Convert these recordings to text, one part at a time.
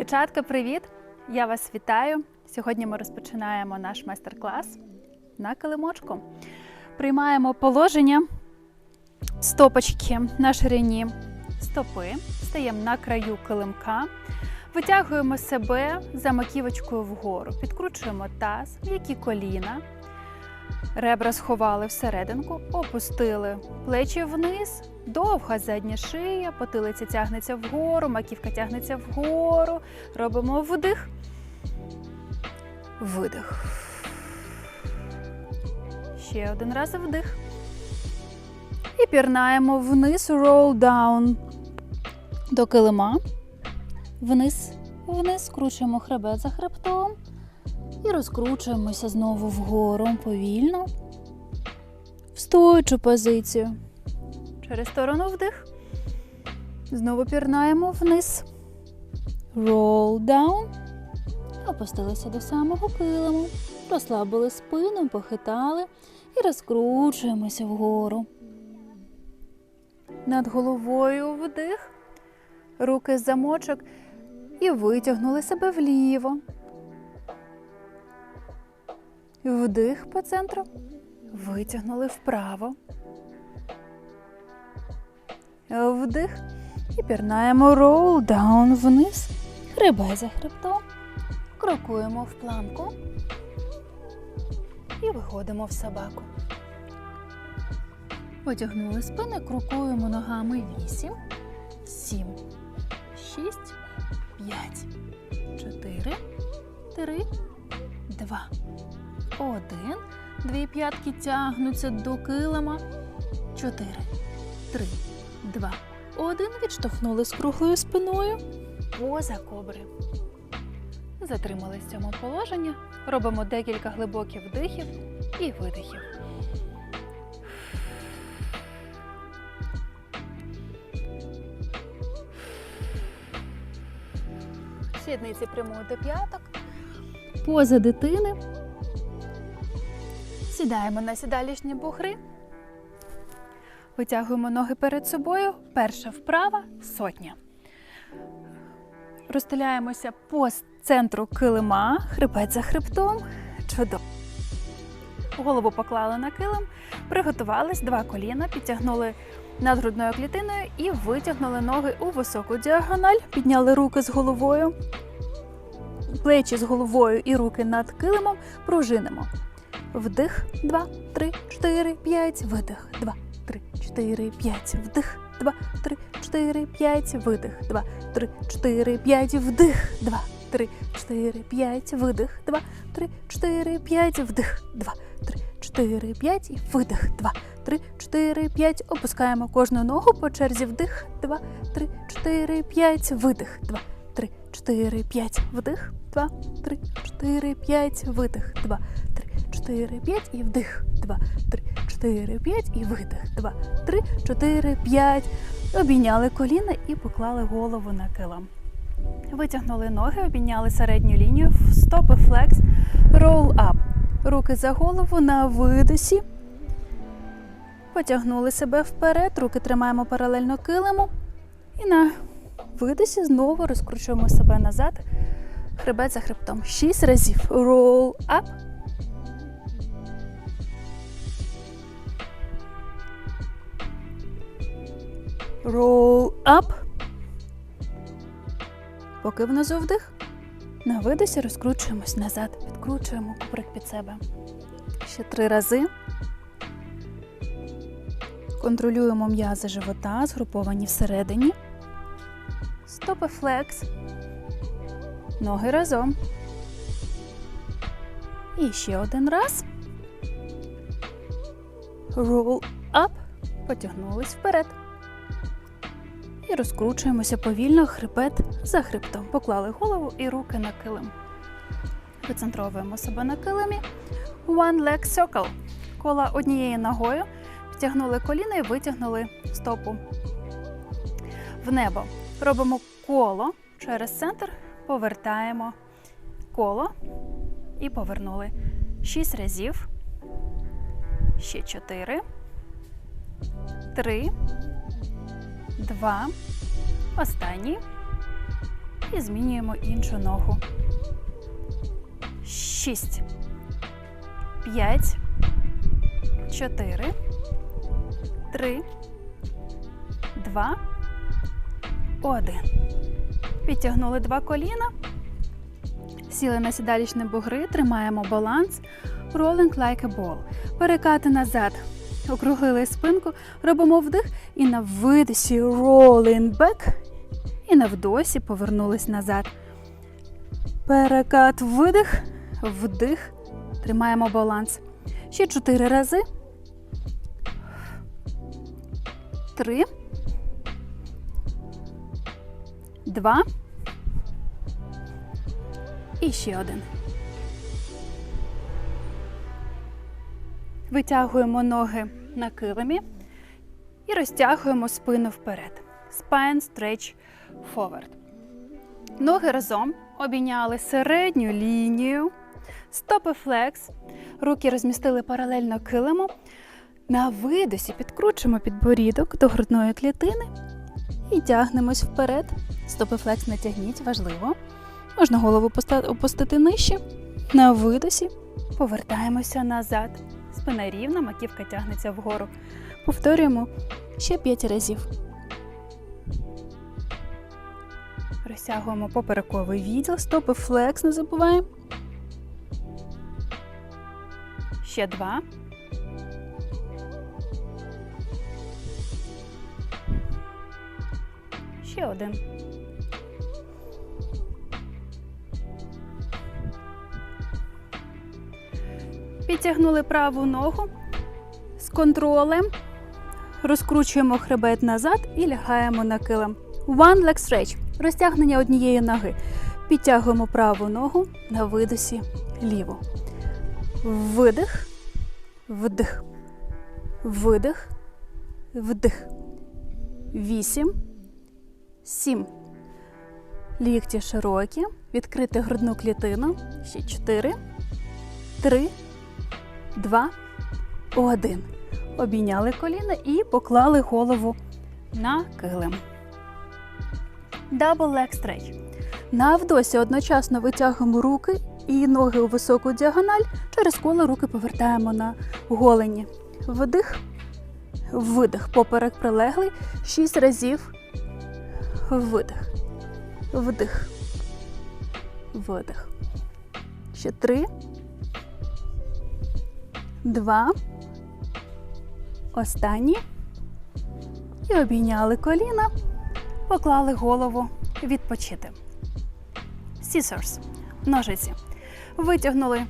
Дівчатка, привіт! Я вас вітаю. Сьогодні ми розпочинаємо наш майстер-клас на килимочку. Приймаємо положення стопочки на ширині стопи, стаємо на краю килимка, витягуємо себе за маківочкою вгору, підкручуємо таз, м'які коліна, ребра сховали всерединку, опустили плечі вниз, довга задня шия, потилиця тягнеться вгору, маківка тягнеться вгору. Робимо вдих, видих. Ще один раз вдих. І пірнаємо вниз, roll down до килима. Вниз, вниз, скручуємо хребет за хребтом. І розкручуємося знову вгору повільно. В стоячу позицію. Через сторону вдих. Знову пірнаємо вниз. Roll down. Опустилися до самого килиму. Розслабили спину, похитали і розкручуємося вгору. Над головою вдих. Руки з замочок і витягнули себе вліво. Вдих по центру. Витягнули вправо. Вдих. І пірнаємо roll down вниз. Хребет за хребтом. Крокуємо в планку. І виходимо в собаку. Потягнули спини, крокуємо ногами 8, 7, 6, 5, 4, 3, 2, 1. Дві п'ятки тягнуться до килима. 4, 3, 2, 1. Відштовхнули з круглою спиною. Поза кобри. Затримались в цьому положенні. Робимо декілька глибоких вдихів і видихів. Сідниці прямують до п'яток. Поза дитини. Сідаємо на сідалішні бугри. Витягуємо ноги перед собою. Перша вправа сотня. Розстеляємося по центру килима, хребет за хребтом. Чудово. Голову поклали на килим, приготувались, два коліна, підтягнули над грудною клітиною і витягнули ноги у високу діагональ, підняли руки з головою, плечі з головою і руки над килимом, пружинимо. Вдих, два, три, чотири, п'ять, видих, два, три, чотири, п'ять, вдих, два, три, чотири, п'ять, видих, два, три, чотири, п'ять, вдих, два, три, чотири, п'ять, видих, два, три, чотири, п'ять, вдих, два, три, чотири, п'ять і видих, два, три, чотири, п'ять. Опускаємо кожну ногу по черзі вдих, два, три, чотири, п'ять, видих, два, три, чотири, п'ять, вдих, два, три, чотири, п'ять, видих, два, три, чотири, п'ять і вдих, два, три, чотири, п'ять і видих, два, три, чотири, п'ять. Обійняли коліна і поклали голову на килим. Витягнули ноги, обійняли середню лінію, стопи флекс, up. Руки за голову на видосі. Потягнули себе вперед, руки тримаємо паралельно килиму. І на видосі знову розкручуємо себе назад. Хребет за хребтом. Шість разів. Roll up. Roll up. Поки внизу вдих. На видосі розкручуємось назад, підкручуємо куприк під себе. Ще три рази. Контролюємо м'язи живота, згруповані всередині. Стопи флекс. Ноги разом. І ще один раз. Roll up. Потягнулись вперед. І розкручуємося повільно хребет за хребтом. Поклали голову і руки на килим. Вицентровуємо себе на килимі. One leg circle. Кола однією ногою. Підтягнули коліна і витягнули стопу в небо. Робимо коло через центр, повертаємо коло і повернули. Шість разів. Ще чотири. Три. Два. Останній. І змінюємо іншу ногу. Шість. П'ять. Чотири. Три. Два. Один. Підтягнули два коліна. Сіли на сідалічні бугри, тримаємо баланс. Rolling like a ball. Перекати назад. Округлили спинку, робимо вдих і на видосі rolling back. І на вдосі повернулись назад. Перекат видих, вдих. Тримаємо баланс. Ще чотири рази. Три. Два. І ще один. Витягуємо ноги на килимі і розтягуємо спину вперед. Spine stretch forward. Ноги разом обійняли середню лінію. Стопи флекс. Руки розмістили паралельно килиму. На видосі підкручуємо підборідок до грудної клітини і тягнемось вперед. Стопи флекс не тягніть, важливо. Можна голову опустити нижче. На видосі повертаємося назад. Спина рівна, маківка тягнеться вгору. Повторюємо ще 5 разів. Розтягуємо поперековий відділ, стопи флекс не забуваємо. Ще два. Ще один. Підтягнули праву ногу з контролем. Розкручуємо хребет назад і лягаємо на килим. One leg stretch. Розтягнення однієї ноги. Підтягуємо праву ногу на видосі ліву. Видих, вдих, видих, вдих. Вісім, сім. Лікті широкі. Відкрити грудну клітину. Ще чотири, три, два, один. Обійняли коліна і поклали голову на килим. Double leg stretch. На вдосі одночасно витягуємо руки і ноги у високу діагональ. Через коло руки повертаємо на голені. Вдих, видих. Поперек прилеглий. Шість разів. Видих. Вдих. Видих. Ще три. Два. Останні. І обійняли коліна. Поклали голову відпочити. Scissors. Ножиці. Витягнули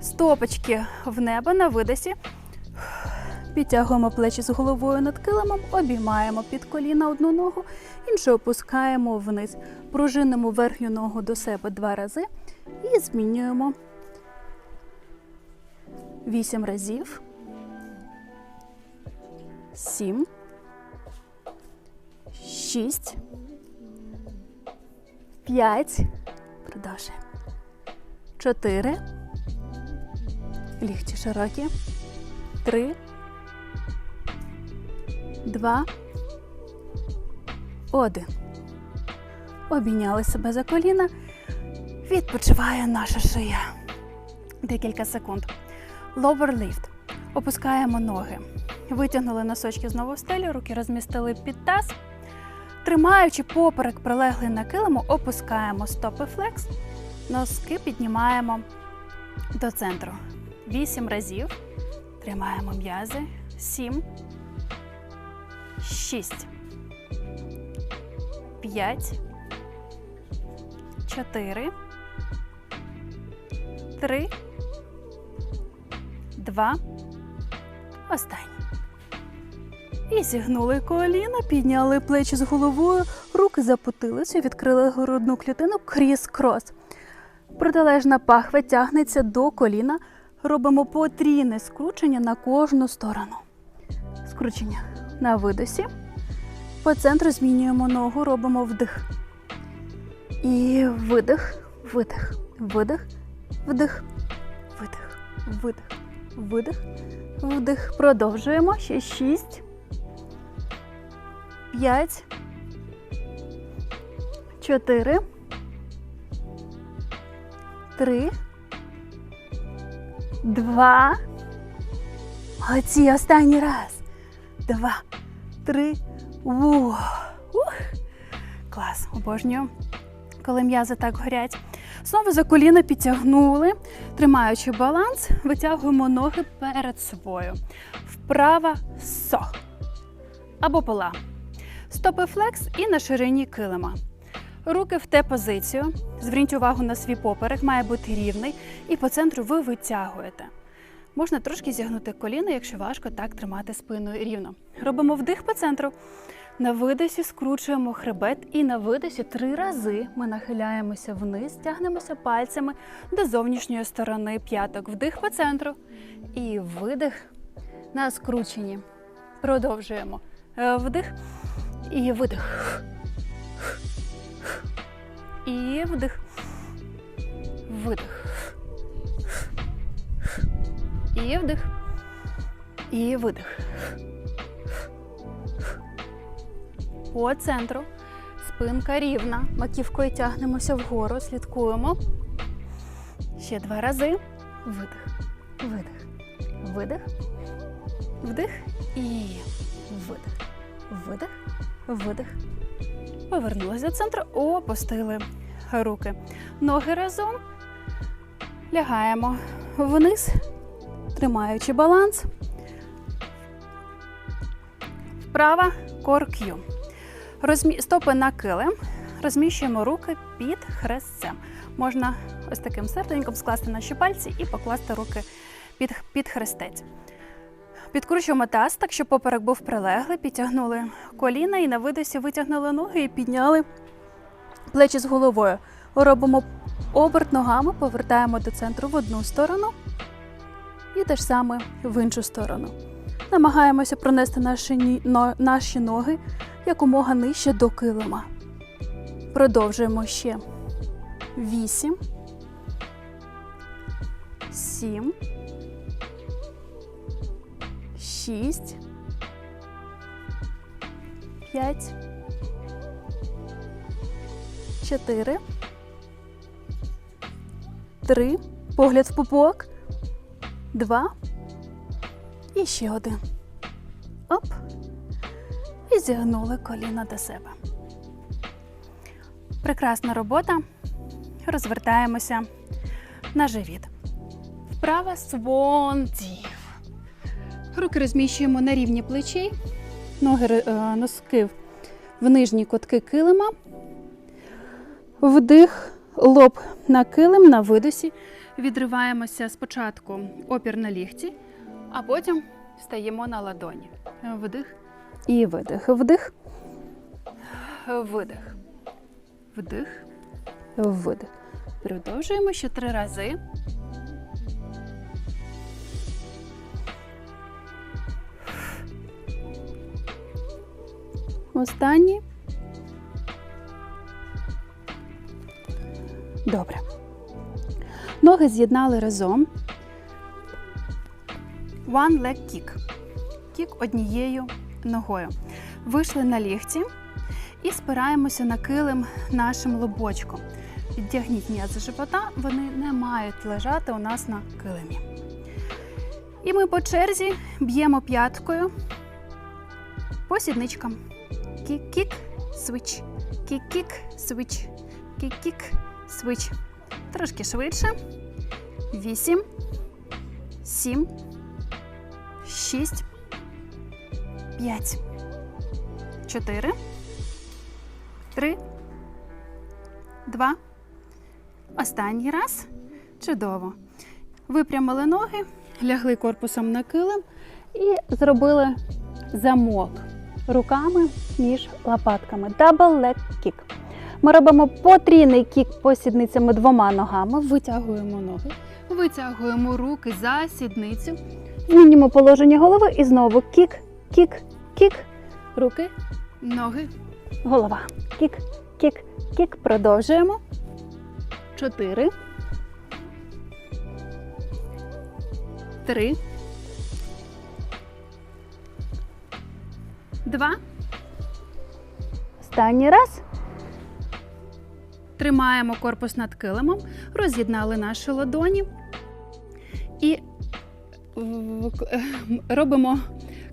стопочки в небо на видосі. Підтягуємо плечі з головою над килимом, обіймаємо під коліна одну ногу, іншу опускаємо вниз. Пружинимо верхню ногу до себе два рази і змінюємо вісім разів. Сім. Шість. П'ять. Продовжуємо. Чотири. Лігті широкі. Три. Два. Один. Обійняли себе за коліна. Відпочиває наша шия. Декілька секунд. Lower lift. Опускаємо ноги. Витягнули носочки знову в стелю, руки розмістили під таз. Тримаючи поперек прилеглий на килиму, опускаємо стопи флекс. Носки піднімаємо до центру. Вісім разів. Тримаємо м'язи. Сім. Шість. П'ять. Чотири. Три. Два. Останній. І зігнули коліна, підняли плечі з головою, руки за потилицю, відкрили грудну клітину кріс-крос. Протилежна пахва тягнеться до коліна. Робимо потрійне скручення на кожну сторону. Скручення на видосі. По центру змінюємо ногу, робимо вдих. І видих, видих, видих, вдих, видих, видих, видих, вдих. Продовжуємо. Ще шість. П'ять. чотири, три, два. Молодці, останній раз. Два, три. Ух. Клас, обожнюю. Коли м'язи так горять. Знову за коліно підтягнули, тримаючи баланс, витягуємо ноги перед собою. Вправа со. Або пола. Стопи флекс і на ширині килима. Руки в те позицію. Зверніть увагу на свій поперек, має бути рівний. І по центру ви витягуєте. Можна трошки зігнути коліно, якщо важко так тримати спиною рівно. Робимо вдих по центру. На видосі скручуємо хребет і на видосі три рази ми нахиляємося вниз, тягнемося пальцями до зовнішньої сторони п'яток. Вдих по центру. І видих на скрученні. Продовжуємо. Е, Вдих і видих. І вдих. Видих. І вдих. І видих. По центру. Спинка рівна. Маківкою тягнемося вгору, слідкуємо. Ще два рази. Видих. Видих. Видих. Вдих і видих. Видих. Видих. Повернулися до центру. Опустили руки. Ноги разом. Лягаємо вниз, тримаючи баланс. Вправа корк'ю. Розмі... Стопи на килим. Розміщуємо руки під хрестцем. Можна ось таким серденьком скласти наші пальці і покласти руки під, під хрестець. Підкручуємо таз, так щоб поперек був прилеглий, підтягнули коліна і на видосі витягнули ноги і підняли плечі з головою. Робимо оберт ногами, повертаємо до центру в одну сторону і те ж саме в іншу сторону. Намагаємося пронести наші, наші ноги якомога нижче до килима. Продовжуємо ще. Вісім. Сім. Шість. П'ять. Чотири. Три. Погляд в пупок. Два. І ще один. Оп. І зігнули коліна до себе. Прекрасна робота. Розвертаємося на живіт. Вправа Dive. Руки розміщуємо на рівні плечей, ноги е, носки в нижні кутки килима. Вдих, лоб на килим на видосі. Відриваємося спочатку опір на лігті, а потім стаємо на ладоні. Вдих і видих. Вдих. Видих. Вдих. Видих. Продовжуємо ще три рази. Останні. Добре. Ноги з'єднали разом. One leg kick. Кік однією ногою. Вийшли на лігті і спираємося на килим нашим лобочком. Підтягніть м'язи живота, вони не мають лежати у нас на килимі. І ми по черзі б'ємо п'яткою по сідничкам. Кік-кік, свич. Кік-кік, свич. Кік-кік, свич. Трошки швидше. Вісім, сім, шість, п'ять, чотири, три, два. Останній раз. Чудово. Випрямили ноги, лягли корпусом на килим і зробили замок руками між лопатками. Double leg kick. Ми робимо потрійний кік по сідницями двома ногами, витягуємо ноги, витягуємо руки за сідницю, змінюємо положення голови і знову кік, кік, кік, руки, ноги, голова. Кік, кік, кік. Продовжуємо. Чотири. Три. Два. Останній раз. Тримаємо корпус над килимом, роз'єднали наші ладоні і е, робимо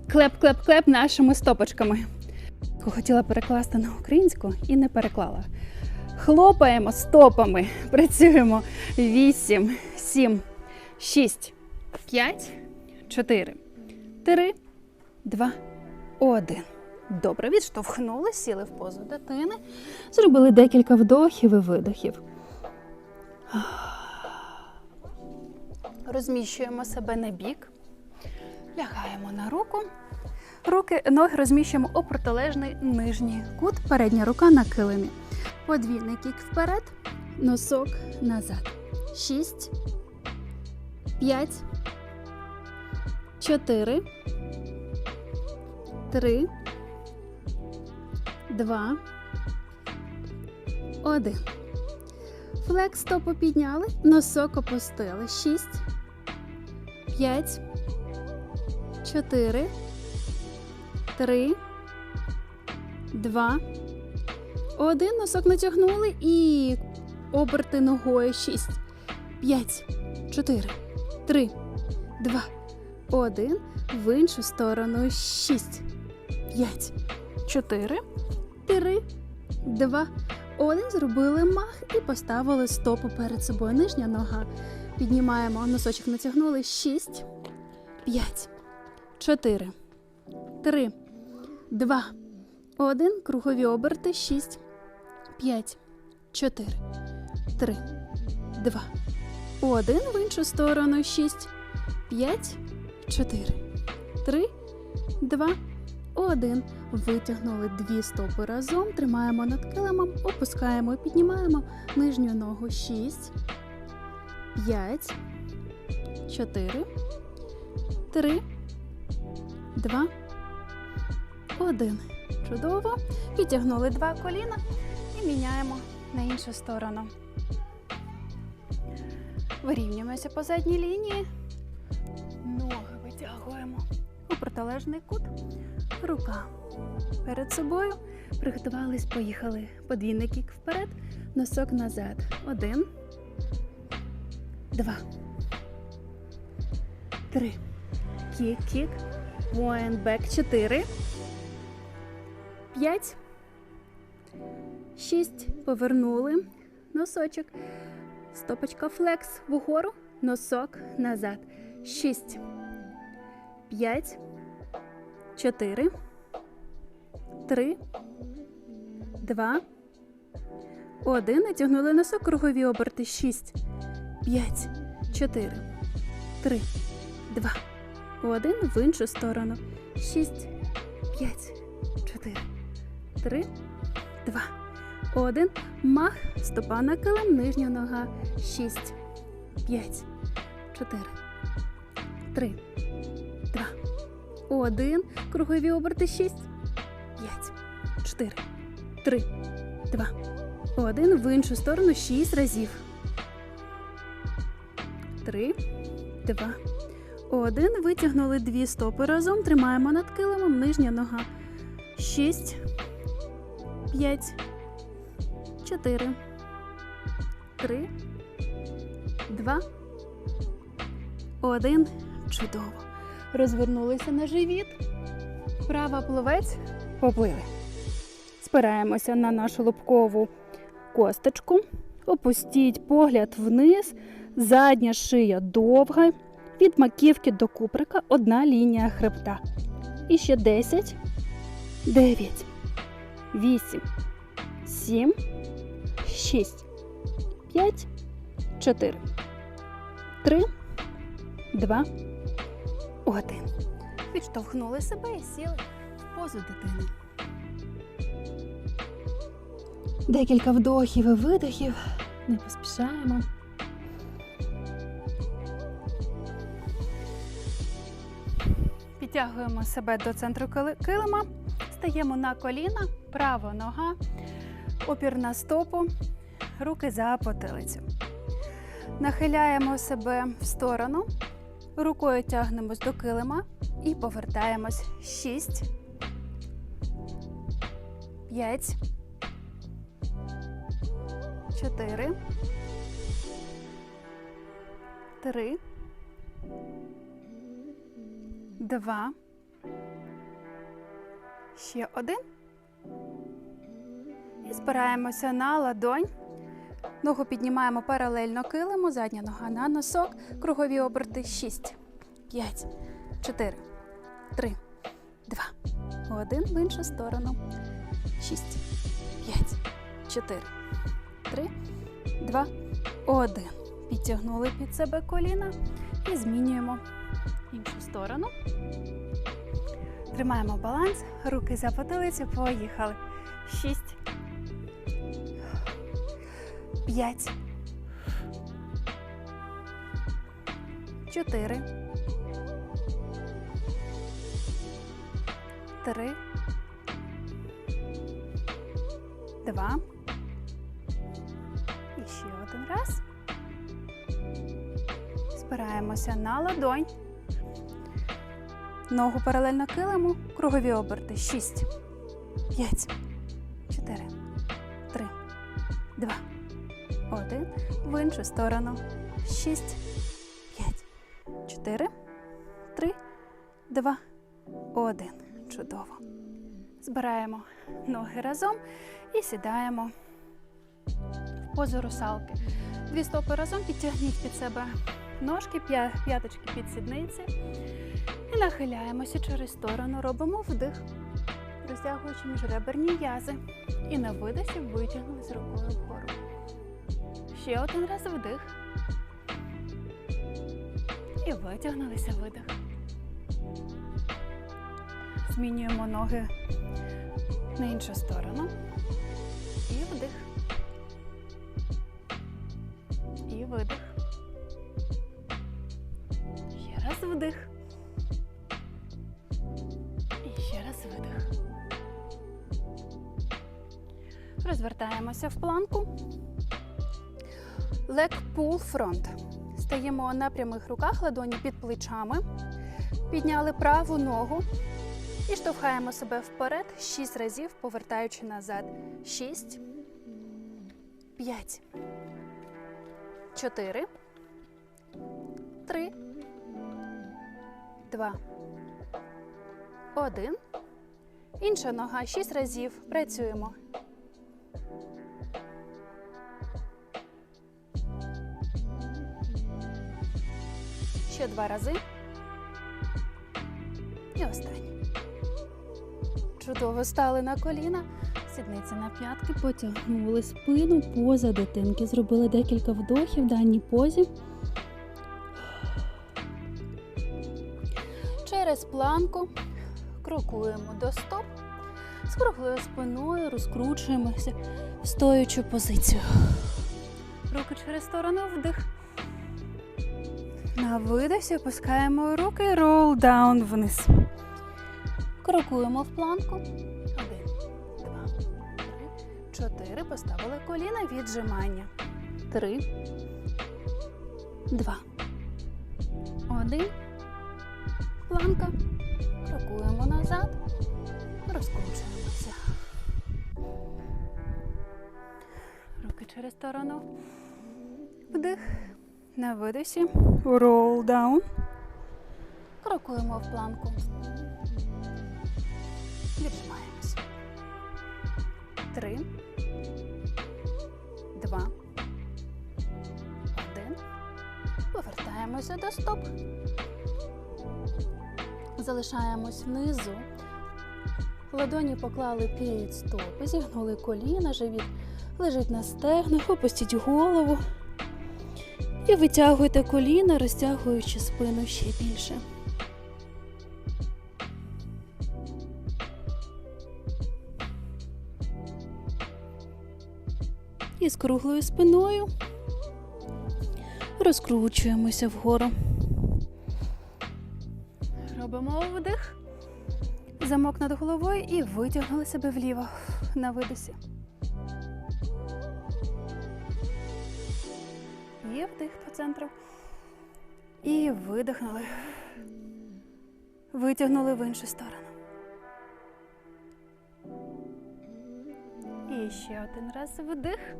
клеп-клеп-клеп нашими стопочками. Хотіла перекласти на українську і не переклала. Хлопаємо стопами, працюємо 8, 7, 6, 5, 4, 3, 2, 1. Добре, відштовхнули, сіли в позу дитини, зробили декілька вдохів і видохів. Розміщуємо себе на бік, лягаємо на руку. Руки, ноги розміщуємо у протилежний нижній кут, передня рука на килимі. Подвійний кік вперед, носок назад. Шість, п'ять, чотири, три, два, один. Флекс стопу підняли, носок опустили. Шість, п'ять, чотири, три, два, один. Носок натягнули і оберти ногою. Шість, п'ять, чотири, три, два, один. В іншу сторону. Шість, п'ять, чотири, три, два, один. Зробили мах і поставили стопу перед собою. Нижня нога. Піднімаємо. Носочок натягнули. Шість, п'ять, чотири, три, два, один. Кругові оберти. Шість, п'ять, чотири, три, два, один. В іншу сторону. Шість, п'ять, чотири, три, два, один. Витягнули дві стопи разом. Тримаємо над килимом, опускаємо і піднімаємо нижню ногу. Шість, п'ять, чотири, три, два, один. Чудово. Підтягнули два коліна і міняємо на іншу сторону. Вирівнюємося по задній лінії. Ноги витягуємо у протилежний кут. Рука перед собою. Приготувались, поїхали. Подвійний кік вперед, носок назад. Один, два, три. Кік, кік. One, back. Чотири. П'ять. Шість. Повернули. Носочок. Стопочка флекс вгору. Носок назад. Шість. П'ять. 4, 3, 2, 1. Натягнули носок, кругові оберти. 6, 5, 4, 3, 2, 1. В іншу сторону. 6, 5, 4, 3, 2, 1. Мах. Стопа на килим, нижня нога. 6, 5, 4, 3, один. Кругові оберти. Шість. П'ять. Чотири. Три. Два. Один. В іншу сторону. Шість разів. Три. Два. Один. Витягнули дві стопи разом. Тримаємо над килимом. Нижня нога. Шість. П'ять. Чотири. Три. Два. Один. Чудово. Розвернулися на живіт. Права пловець. Поплили. Спираємося на нашу лобкову косточку. Опустіть погляд вниз. Задня шия довга. Від маківки до куприка одна лінія хребта. І ще 10, 9, 8, 7, 6, 5, 4, 3, 2, 1. Відштовхнули себе і сіли в позу дитини. Декілька вдохів і видохів. Не поспішаємо. Підтягуємо себе до центру килима, стаємо на коліна, права нога, опір на стопу, руки за потилицю. Нахиляємо себе в сторону, рукою тягнемось до килима і повертаємось. Шість, п'ять, чотири, три, два, ще один. І спираємося на ладонь. Ногу піднімаємо паралельно килиму, задня нога на носок, кругові оберти 6, 5, 4, 3, 2, 1 в іншу сторону. 6, 5, 4, 3, 2, 1. Підтягнули під себе коліна і змінюємо іншу сторону. Тримаємо баланс, руки за потилицю, поїхали. 6, 5, 4, 3, 2. І ще один раз. Спираємося на ладонь. Ногу паралельно килиму, кругові оберти. 6, 5, В іншу сторону. 6, 5, 4, 3, 2, 1. Чудово. Збираємо ноги разом і сідаємо в позу русалки. Дві стопи разом підтягніть під себе ножки, п'яточки під сідниці. І нахиляємося через сторону. Робимо вдих, розтягуючи міжреберні м'язи. І на видосі витягнули з рукою вгору. Ще один раз вдих. І витягнулися видих. Змінюємо ноги на іншу сторону. І вдих. І видих. Ще раз вдих. І ще раз видих. Розвертаємося в планку. Leg pull front. Стаємо на прямих руках, ладоні під плечами. Підняли праву ногу і штовхаємо себе вперед 6 разів, повертаючи назад. 6, 5, 4, 3, 2, 1. Інша нога 6 разів. Працюємо. Ще два рази. І останній. Чудово стали на коліна, сідниці на п'ятки, потягнули спину, поза дитинки. Зробили декілька вдохів в даній позі. Через планку крокуємо до стоп. З круглою спиною розкручуємося в стоячу позицію. Руки через сторону вдих. На видосі опускаємо руки, рол даун вниз. Крокуємо в планку. Один, два, три, чотири. Поставили коліна віджимання. Три. Два. Один. Планка. Крокуємо назад. Розкручуємося. Руки через сторону. Вдих. На видосі. Roll down. Крокуємо в планку. Віджимаємось. Три. Два. Один. Повертаємося до стоп. Залишаємось внизу. Ладоні поклали під стопи, зігнули коліна, живіт лежить на стегнах, опустіть голову. І витягуйте коліна, розтягуючи спину ще більше. І з круглою спиною розкручуємося вгору. Робимо вдих, замок над головою і витягнули себе вліво на видосі. Є вдих по центру. І видихнули. Витягнули в іншу сторону. І ще один раз вдих.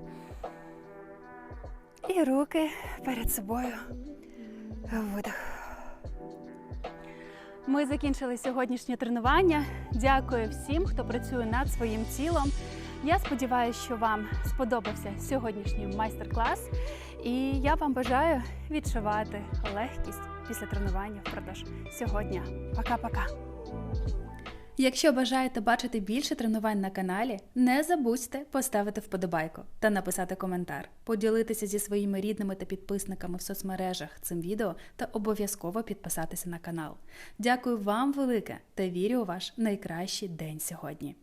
І руки перед собою. Видих. Ми закінчили сьогоднішнє тренування. Дякую всім, хто працює над своїм тілом. Я сподіваюся, що вам сподобався сьогоднішній майстер-клас, і я вам бажаю відчувати легкість після тренування впродовж сьогодні. Пока-пока. Якщо бажаєте бачити більше тренувань на каналі, не забудьте поставити вподобайку та написати коментар, поділитися зі своїми рідними та підписниками в соцмережах цим відео та обов'язково підписатися на канал. Дякую вам велике та вірю у ваш найкращий день сьогодні.